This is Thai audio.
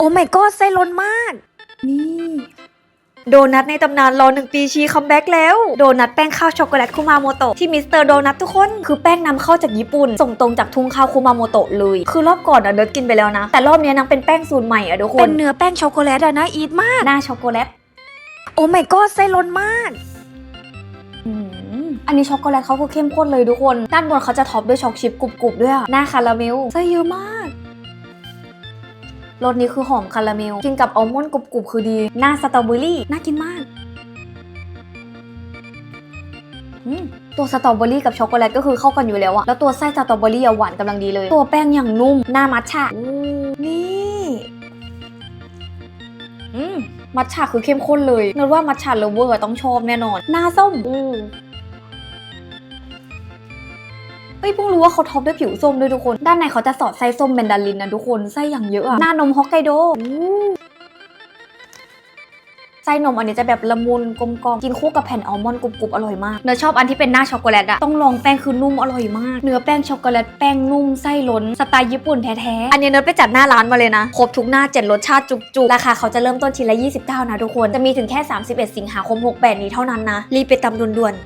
โอ้ my god ไส้ล้นมาก นี่ โดนัทในตำนานรอหนึ่งปีชีคัมแบ็กแล้ว โดนัทแป้งข้าวช็อกโกแลตคุมาโมโตะที่มิสเตอร์โดนัททุกคน คือแป้งนำเข้าจากญี่ปุ่น ส่งตรงจากทุ่งข้าวคุมาโมโตะเลย คือรอบก่อนอะเนิร์ดกินไปแล้วนะ แต่รอบเนี้ยนางเป็นแป้งสูตรใหม่อะทุกคน เป็นเนื้อแป้งช็อกโกแลตอะน่าอีทมาก หน้าช็อกโกแลต โอ้ my god ไส้ล้นมากอืมอันนี้ช็อกโกแลตเขาก็เข้มข้นเลยทุกคน ด้านบนเขาจะท็อปด้วยช็อกชิพกรุบๆด้วยอะหน้าคาราเมลไส้เยอะมาก รสนี้คือหอมคาราเมล กินกับอัลมอนด์กรุบๆ คือดี หน้าสตรอเบอรี่ น่ากินมาก ตัวสตรอเบอรี่กับช็อกโกแลตก็คือเข้ากันอยู่แล้วอะแล้วตัวไส้สตรอเบอรี่อะหวานกำลังดีเลย ตัวแป้งอย่างนุ่ม หน้ามัทฉะนี่มัทฉะคือเข้มข้นเลยนึกว่ามัทฉะเลเวอร์ต้องชอบแน่นอน หน้าส้ม เฮ้ยเพิ่งรู้ว่าเขาท็อปด้วยผิวส้มด้วยทุกคน ด้านในเขาจะสอดไส้ส้มแมนดารินนะทุกคน ไส้อย่างเยอะอะหน้านมฮอกไกโดไส้นมอันนี้จะแบบละมุนกลมกล่อมกินคู่กับแผ่นอัลมอนด์กรุบๆอร่อยมาก เนื้อชอบอันที่เป็นหน้าช็อกโกแลตอะต้องลองแป้งคือนุ่มอร่อยมาก เนื้อแป้งช็อกโกแลตแป้งนุ่มไส้ล้นสไตล์ญี่ปุ่นแท้ๆ อันนี้เนื้อไปจัดหน้าร้านมาเลยนะ ครบทุกหน้าเจ็ดรสชาติจุกๆ ราคาเขาจะเริ่มต้นชิ้นละ 29 นะทุกคน จะมีถึงแค่ 31 สิงหาคม 68 นี้เท่านั้นนะ รีบไปตำด่วนๆ